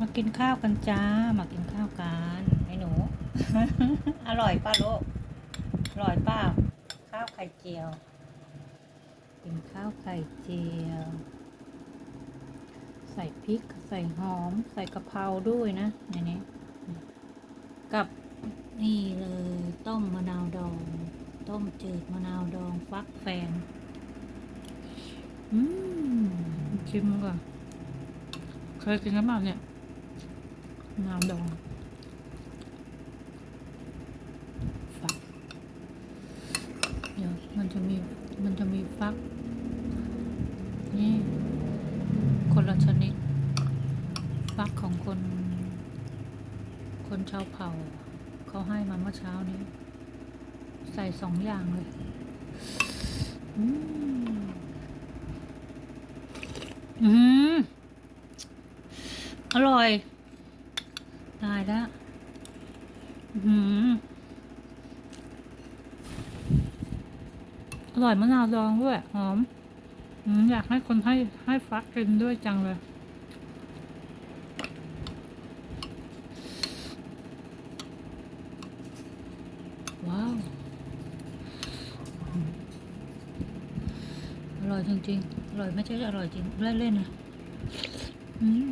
มากินข้าวกันจ้า มากินข้าวกันไอ้หนู อร่อยป้าโลกอร่อยปล่าข้าวไข่เจียว กินข้าวไข่เจียว ใส่พริก ใส่หอม ใส่กะเพราด้วยนะในนี้ กับนี่เลยต้มมะนาวดอง ต้มจืดมะนาวดองฟักแฟงอืมชิมก่อนเคยกินกันเปล่าเนี่ย มะนาดองฟักเดี๋ยวมันจะมีมันจะมีฟัก นี่ คนละชนิด ฟักของคน คนชาวเผ่า เขาให้มาเมื่อเช้านี้ ใส่สองอย่างเลยอืมอืมอร่อย ตายแล้วอืมอร่อยมะนาวดองด้วย หอมอยากให้คนให้ให้ฟักกินด้วยจังเลย ว้าวอืมอร่อยจริงๆ อร่อยไม่ใช่อร่อยจริง เล่นๆนะอืม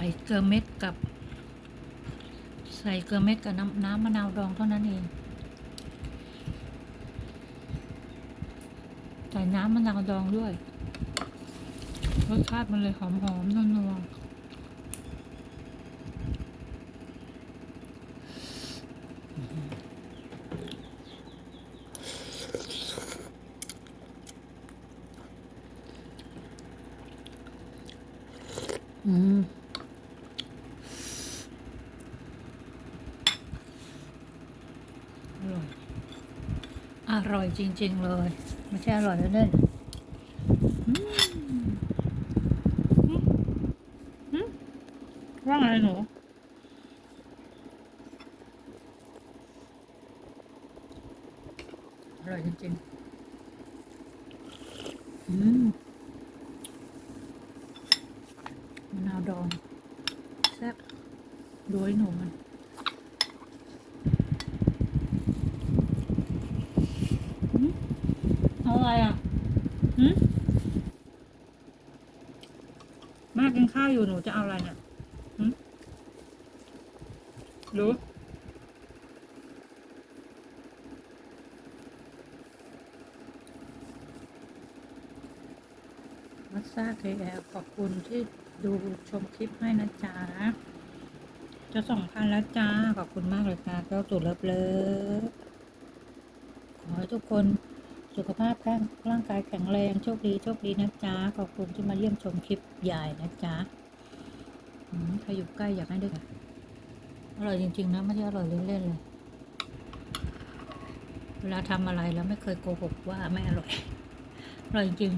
ส่เกลือเม็ดกับ ใส่เกลือเม็ดกับน้ำน้ำมะนาวดองเท่านั้นเองใส่น้ำมะนาวดองด้วย รสชาติมันเลยหอมหอมนัวนัวอืม ร่อย อร่อยจริง ๆ เลย ไม่ใช่อร่อยเล่นๆอืมอืมอืมว่าไงหนูอร่อยจริงๆ อืมมะนาวดองแซ่บดูไอ้หนูมัน เอาอะไรอะ หืมแม่กินข้าวอยู่หนูจะเอาอะไรเนี่ยหืมรู้มัสซาเคแอลขอบคุณที่ดูชมคลิปให้นะจ๊ะ จะสองพันแล้วจ้า ขอบคุณมากเลยค่ะเจ้าสุดเลิฟเลิฟขอให้ทุกคน สุขภาพแข็งร่างกายแข็งแรง โชคดี โชคดีนะจ๊ะ ขอบคุณที่มาเยี่ยมชมคลิปใหญ่นะจ๊ะอืมใครอยู่ใกล้อยากให้ด้วยค่ะอร่อยจริง ๆ นะ ไม่ใช่อร่อยเล่นๆเลย เวลาทำอะไรแล้วไม่เคยโกหกว่าไม่อร่อย อร่อยจริง